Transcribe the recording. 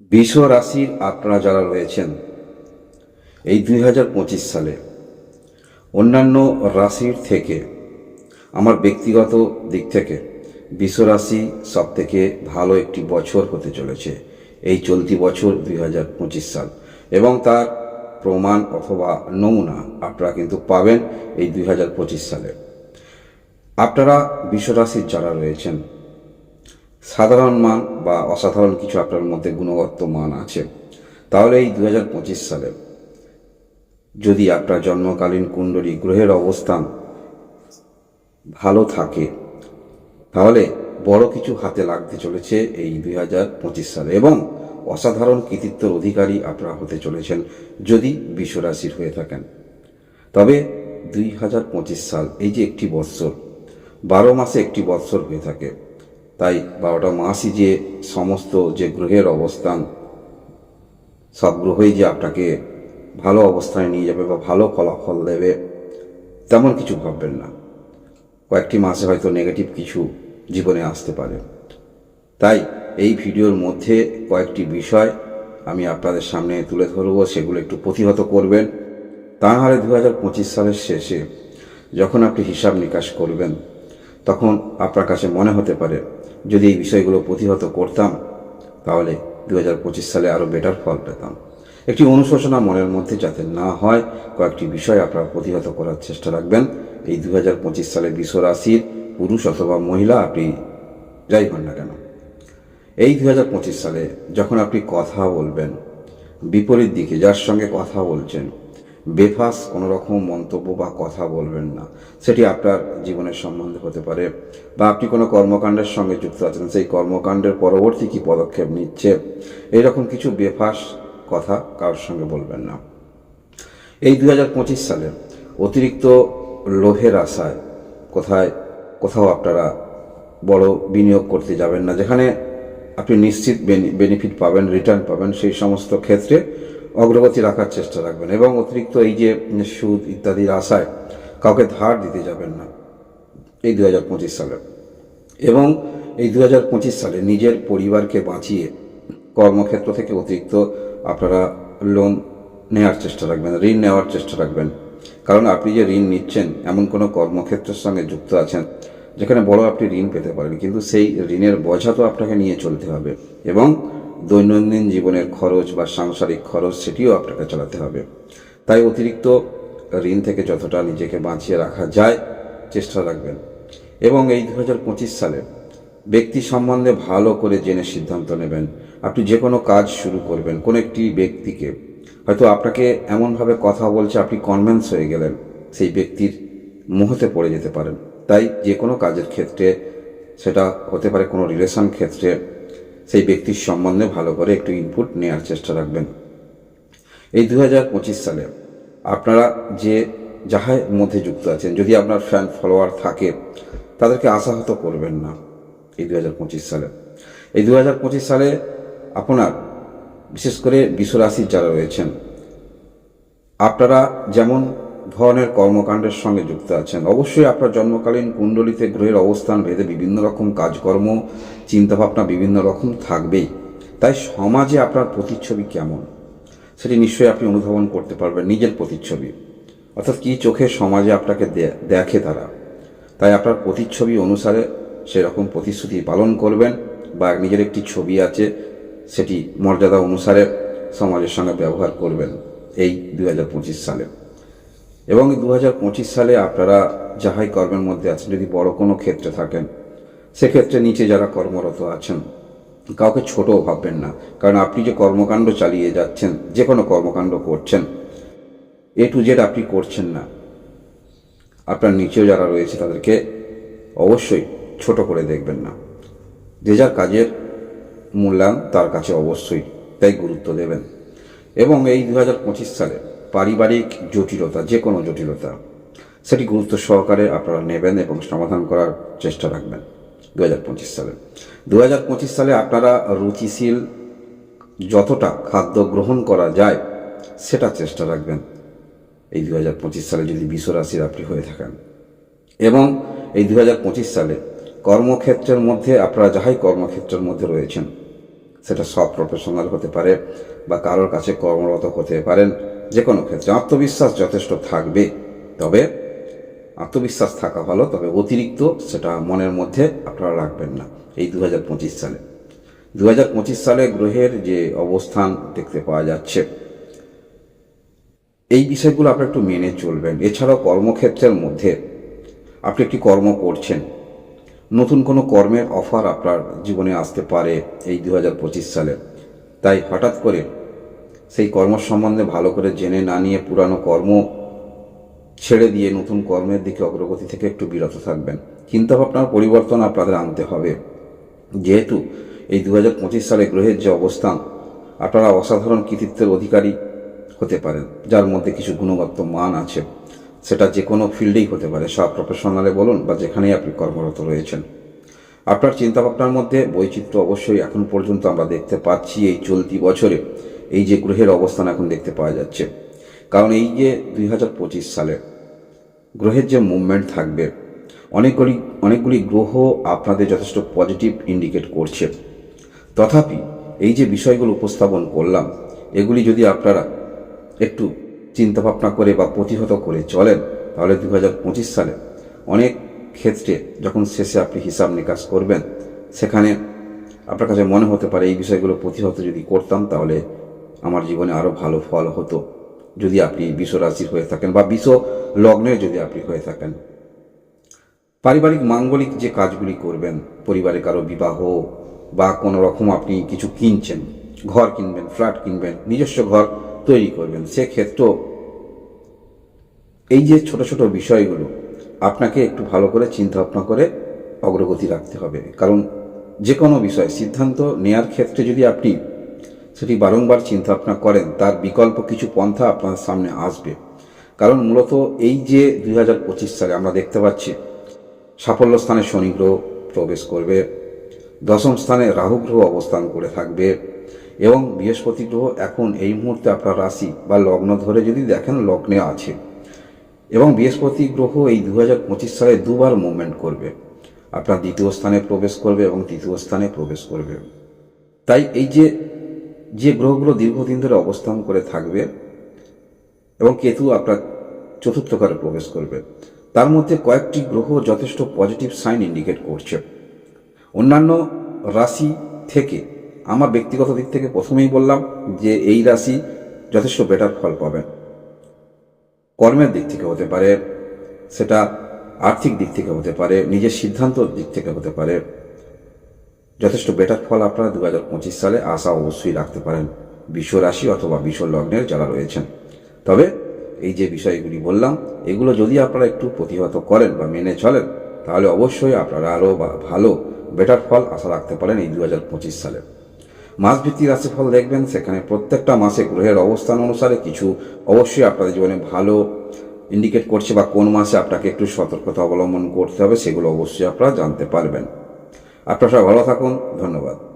বৃষ রাশির আপনারা যারা রয়েছেন, এই দুই হাজার পঁচিশ সালে অন্যান্য রাশির থেকে, আমার ব্যক্তিগত দিক থেকে বৃষ রাশি সব থেকে ভালো একটি বছর হতে চলেছে এই চলতি বছর দুই হাজার পঁচিশ সাল। এবং তার প্রমাণ অথবা নমুনা আপনারা কিন্তু পাবেন এই দুই হাজার পঁচিশ সালে। আপনারা বিশ্বরাশির যারা রয়েছেন সাধারণ মান বা অসাধারণ কিছু আপনার মধ্যে গুণগত মান আছে, তাহলে এই দুই হাজার পঁচিশ সালে যদি আপনার জন্মকালীন কুণ্ডলী গ্রহের অবস্থান ভালো থাকে, তাহলে বড় কিছু হাতে লাগতে চলেছে এই দুই হাজার পঁচিশ সালে এবং অসাধারণ কৃতিত্বর অধিকারী আপনারা হতে চলেছেন যদি বিশ্বরাশির হয়ে থাকেন। তবে দুই হাজার পঁচিশ সাল, এই যে একটি বৎসর, বারো মাসে একটি বৎসর হয়ে থাকে। তাই বারোটা মাসই যে সমস্ত যে গ্রহের অবস্থান, সব গ্রহই যে আপনাকে ভালো অবস্থায় নিয়ে যাবে বা ভালো ফলাফল দেবে, তেমন কিছু ভাববেন না। কয়েকটি মাসে হয়তো নেগেটিভ কিছু জীবনে আসতে পারে। তাই এই ভিডিওর মধ্যে কয়েকটি বিষয় আমি আপনাদের সামনে তুলে ধরব, সেগুলো একটু প্রতিহত করবেন। তা নাহলে দু হাজার পঁচিশ সালের শেষে যখন আপনি হিসাব নিকাশ করবেন, তখন আপনার কাছে মনে হতে পারে যদি এই বিষয়গুলো প্রতিহত করতাম, তাহলে দু হাজার পঁচিশ সালে আরও বেটার ফল পেতাম। একটি অনুশোচনা মনের মধ্যে যাতে না হয়, কয়েকটি বিষয় আপনারা প্রতিহত করার চেষ্টা রাখবেন। এই দু হাজার পঁচিশ সালে বিশ্ব রাশির পুরুষ অথবা মহিলা, আপনি যাই হন না কেন। এই দু হাজার পঁচিশ সালে যখন আপনি কথা বলবেন, বিপরীত দিকে যার সঙ্গে কথা বলছেন বেফাস কোনো রকম মন্তব্য বা কথা বলবেন না। সেটি আপনার জীবনের সম্বন্ধে হতে পারে বা আপনি কোনো কর্মকাণ্ডের সঙ্গে যুক্ত আছেন, সেই কর্মকাণ্ডের পরবর্তী কী পদক্ষেপ নিচ্ছে, এরকম কিছু বেফাস কথা কারোর সঙ্গে বলবেন না। এই দু হাজার পঁচিশ সালে অতিরিক্ত লোভের আশায় কোথায়, কোথাও আপনারা বড় বিনিয়োগ করতে যাবেন না, যেখানে আপনি নিশ্চিত বেনিফিট পাবেন রিটার্ন পাবেন, সেই সমস্ত ক্ষেত্রে অগ্রগতি রাখার চেষ্টা রাখবেন এবং অতিরিক্ত এই যে সুদ ইত্যাদির আশায় কাউকে ধার দিতে যাবেন না এই দু হাজার পঁচিশ সালে। এবং এই দু হাজার পঁচিশ সালে নিজের পরিবারকে বাঁচিয়ে কর্মক্ষেত্র থেকে অতিরিক্ত আপনারা লোন নেওয়ার চেষ্টা রাখবেন, ঋণ নেওয়ার চেষ্টা রাখবেন। কারণ আপনি যে ঋণ নিচ্ছেন, এমন কোনো কর্মক্ষেত্রের সঙ্গে যুক্ত আছেন, যেখানে বড় আপনি ঋণ পেতে পারেন, কিন্তু সেই ঋণের বোঝা তো আপনাকে নিয়ে চলতে হবে। এবং দৈনন্দিন জীবনের খরচ বা সাংসারিক খরচ সেটিও আপনাকে চালাতে হবে। তাই অতিরিক্ত ঋণ থেকে যতটা নিজেকে বাঁচিয়ে রাখা যায়, চেষ্টা রাখবেন। এবং এই দু হাজার পঁচিশ সালে ব্যক্তি সম্বন্ধে ভালো করে জেনে সিদ্ধান্ত নেবেন। আপনি যে কোনো কাজ শুরু করবেন, কোনো একটি ব্যক্তিকে। হয়তো আপনাকে এমনভাবে কথা বলছে, আপনি কনভেন্স হয়ে গেলেন সেই ব্যক্তির মুহতে পড়ে যেতে পারেন। তাই যে কোনো কাজের ক্ষেত্রে, সেটা হতে পারে কোনো রিলেশন ক্ষেত্রে সেই ব্যক্তির সম্বন্ধে ভালো করে একটু ইনপুট নেওয়ার চেষ্টা রাখবেন। এই দু হাজার পঁচিশ সালে আপনারা যে যাহার মধ্যে যুক্ত আছেন, যদি আপনার ফ্যান ফলোয়ার থাকে, তাদেরকে আশাহত করবেন না এই দু হাজার পঁচিশ সালে। এই দু হাজার পঁচিশ সালে আপনার, বিশেষ করে বিশ্বরাশির যারা রয়েছেন, আপনারা যেমন ধরনের কর্মকাণ্ডের সঙ্গে যুক্ত আছেন। অবশ্যই আপনার জন্মকালীন কুণ্ডলিতে গ্রহের অবস্থান ভেদে বিভিন্ন রকম কাজকর্ম, চিন্তাভাবনা বিভিন্ন রকম থাকবেই। তাই সমাজে আপনার প্রতিচ্ছবি কেমন? সেটি নিশ্চয়ই আপনি অনুধাবন করতে পারবেন নিজের প্রতিচ্ছবি। অর্থাৎ কী চোখে সমাজে আপনাকে দেখে তারা? তাই আপনার প্রতিচ্ছবি অনুসারে সেরকম প্রতিশ্রুতি পালন করবেন বা নিজের একটি ছবি আছে, সেটি মর্যাদা অনুসারে সমাজের সঙ্গে ব্যবহার করবেন। এই দু হাজার পঁচিশ সালে। এবং দু হাজার পঁচিশ সালে আপনারা যাহাই কর্মের মধ্যে আছেন, যদি বড় কোনো ক্ষেত্রে থাকেন, সেক্ষেত্রে নিচে যারা কর্মরত আছেন, কাউকে ছোটও ভাববেন না। কারণ আপনি যে কর্মকাণ্ড চালিয়ে যাচ্ছেন, যে কোনো কর্মকাণ্ড করছেন, এ টু জেড আপনি করছেন না। আপনার নিচেও যারা রয়েছে, তাদেরকে অবশ্যই ছোট করে দেখবেন না। যে যার কাজের মূল্যায়ন তার কাছে অবশ্যই তাই গুরুত্ব দেবেন। এবং এই দু হাজার পঁচিশ সালে পারিবারিক জটিলতা, যে কোনো জটিলতা, সেটি গুরুত্ব সহকারে আপনারা নেবেন এবং সমাধান করার চেষ্টা রাখবেন দু হাজার পঁচিশ সালে। দু হাজার পঁচিশ সালে আপনারা রুচিশীল যতটা খাদ্য গ্রহণ করা যায়, সেটা চেষ্টা রাখবেন। এই দু হাজার পঁচিশ সালে যদি বিশ্বরাশির আপনি হয়ে থাকেন। এবং এই দু হাজার পঁচিশ সালে কর্মক্ষেত্রের মধ্যে, আপনারা যাহাই কর্মক্ষেত্রের মধ্যে রয়েছেন সেটা সব প্রফেশনাল হতে পারে বা কারোর কাছে কর্মরত হতে পারেন যে কোনো ক্ষেত্রে। আত্মবিশ্বাস যথেষ্ট থাকবে, তবে আত্মবিশ্বাস থাকা ভালো, তবে অতিরিক্ত সেটা মনের মধ্যে আপনারা রাখবেন না। এই দু হাজার পঁচিশ সালে। দু হাজার পঁচিশ সালে গ্রহের যে অবস্থান দেখতে পাওয়া যাচ্ছে, এই বিষয়গুলো আপনি একটু মেনে চলবেন। এছাড়াও কর্মক্ষেত্রের মধ্যে আপনি একটি কর্ম করছেন নতুন কোনো কর্মের অফার আপনার জীবনে আসতে পারে এই দু হাজার পঁচিশ সালে। তাই হঠাৎ করে সেই কর্ম সম্বন্ধে ভালো করে জেনে না নিয়ে পুরানো কর্ম ছেড়ে দিয়ে নতুন কর্মের দিকে অগ্রগতি থেকে একটু বিরত থাকবেন। চিন্তাভাবনার পরিবর্তন আপনাদের আনতে হবে। যেহেতু এই দু হাজার পঁচিশ সালে গ্রহের যে অবস্থান, আপনারা অসাধারণ কৃতিত্বের অধিকারী হতে পারেন, যার মধ্যে কিছু গুণগত মান আছে। সেটা যে কোনো ফিল্ডেই হতে পারে। সব প্রফেশনালে বলুন বা যেখানেই আপনি কর্মরত রয়েছেন। আপনার চিন্তাভাবনার মধ্যে বৈচিত্র্য অবশ্যই এখন পর্যন্ত আমরা দেখতে পাচ্ছি এই চলতি বছরে। এই যে গ্রহের অবস্থান এখন দেখতে পাওয়া যাচ্ছে। কারণ এই যে দুই হাজার পঁচিশ সালে গ্রহের যে মুভমেন্ট থাকবে, অনেকগুলি অনেকগুলি গ্রহ আপনাদের যথেষ্ট পজিটিভ ইন্ডিকেট করছে। তথাপি এই যে বিষয়গুলো উপস্থাপন করলাম, এগুলি যদি আপনারা একটু চিন্তাভাবনা করে বা প্রতিহত করে চলেন, তাহলে দু হাজার পঁচিশ সালে অনেক ক্ষেত্রে যখন শেষে আপনি হিসাব নিকাশ করবেন, সেখানে আপনার কাছে মনে হতে পারে এই বিষয়গুলো প্রতিহত যদি করতাম, তাহলে আমার জীবনে আরও ভালো ফল হতো। যদি আপনি বিশ্ব রাশির হয়ে থাকেন বা বিশ্ব লগ্নের যদি আপনি হয়ে থাকেন। পারিবারিক মাঙ্গলিক যে কাজগুলি করবেন পরিবারে কারও বিবাহ বা কোনো রকম আপনি কিছু কিনছেন, ঘর কিনবেন, ফ্ল্যাট কিনবেন, নিজস্ব ঘর তৈরি করবেন। সেক্ষেত্রেও এই যে ছোট ছোট বিষয়গুলো, আপনাকে একটু ভালো করে চিন্তা ভাবনা করে অগ্রগতি রাখতে হবে। কারণ যে কোনো বিষয়, সিদ্ধান্ত নেয়ার ক্ষেত্রে যদি আপনি সেটি বারংবার চিন্তা ভাবনা করেন, তার বিকল্প কিছু পন্থা আপনার সামনে আসবে। কারণ মূলত এই যে দু হাজার পঁচিশ সালে আমরা দেখতে পাচ্ছি, সাফল্য স্থানে শনি গ্রহ প্রবেশ করবে, দশম স্থানে রাহু গ্রহ অবস্থান করে থাকবে এবং বৃহস্পতি গ্রহ এখন এই মুহূর্তে আপনার রাশি বা লগ্ন ধরে যদি দেখেন, লগ্নে আছে। এবং বৃহস্পতি গ্রহ এই দু হাজার পঁচিশ সালে দুবার মুভমেন্ট করবে। আপনার দ্বিতীয় স্থানে প্রবেশ করবে এবং তৃতীয় স্থানে প্রবেশ করবে। তাই এই যে যে গ্রহগুলো দীর্ঘদিন ধরে অবস্থান করে থাকবে এবং কেতু আপনার চতুর্থ ঘরে প্রবেশ করবে, তার মধ্যে কয়েকটি গ্রহ যথেষ্ট পজিটিভ সাইন ইন্ডিকেট করছে। অন্যান্য রাশি থেকে আমার ব্যক্তিগত দিক থেকে প্রথমেই বললাম যে এই রাশি যথেষ্ট বেটার ফল পাবেন কর্মের দিক থেকে হতে পারে, সেটা আর্থিক দিক থেকে হতে পারে, নিজের সিদ্ধান্তর দিক থেকে হতে পারে। যথেষ্ট বেটার ফল আপনারা দু হাজার পঁচিশ সালে আশা অবশ্যই রাখতে পারেন বিশ্ব রাশি অথবা বিশ্ব লগ্নের যারা রয়েছেন। তবে এই যে বিষয়গুলি বললাম, এগুলো যদি আপনারা একটু প্রতিহত করেন বা মেনে চলেন, তাহলে অবশ্যই আপনারা আরও ভালো বেটার ফল আশা রাখতে পারেন এই দু হাজার পঁচিশ সালে। মাসভিত্তিক রাশিফল দেখবেন, সেখানে প্রত্যেকটা মাসে গ্রহের অবস্থান অনুসারে কিছু অবশ্যই আপনাদের জীবনে ভালো ইন্ডিকেট করছে বা কোন মাসে আপনাকে একটু সতর্কতা অবলম্বন করতে হবে, সেগুলো অবশ্যই আপনারা জানতে পারবেন। আপনারা সবাই ভালো থাকুন, ধন্যবাদ।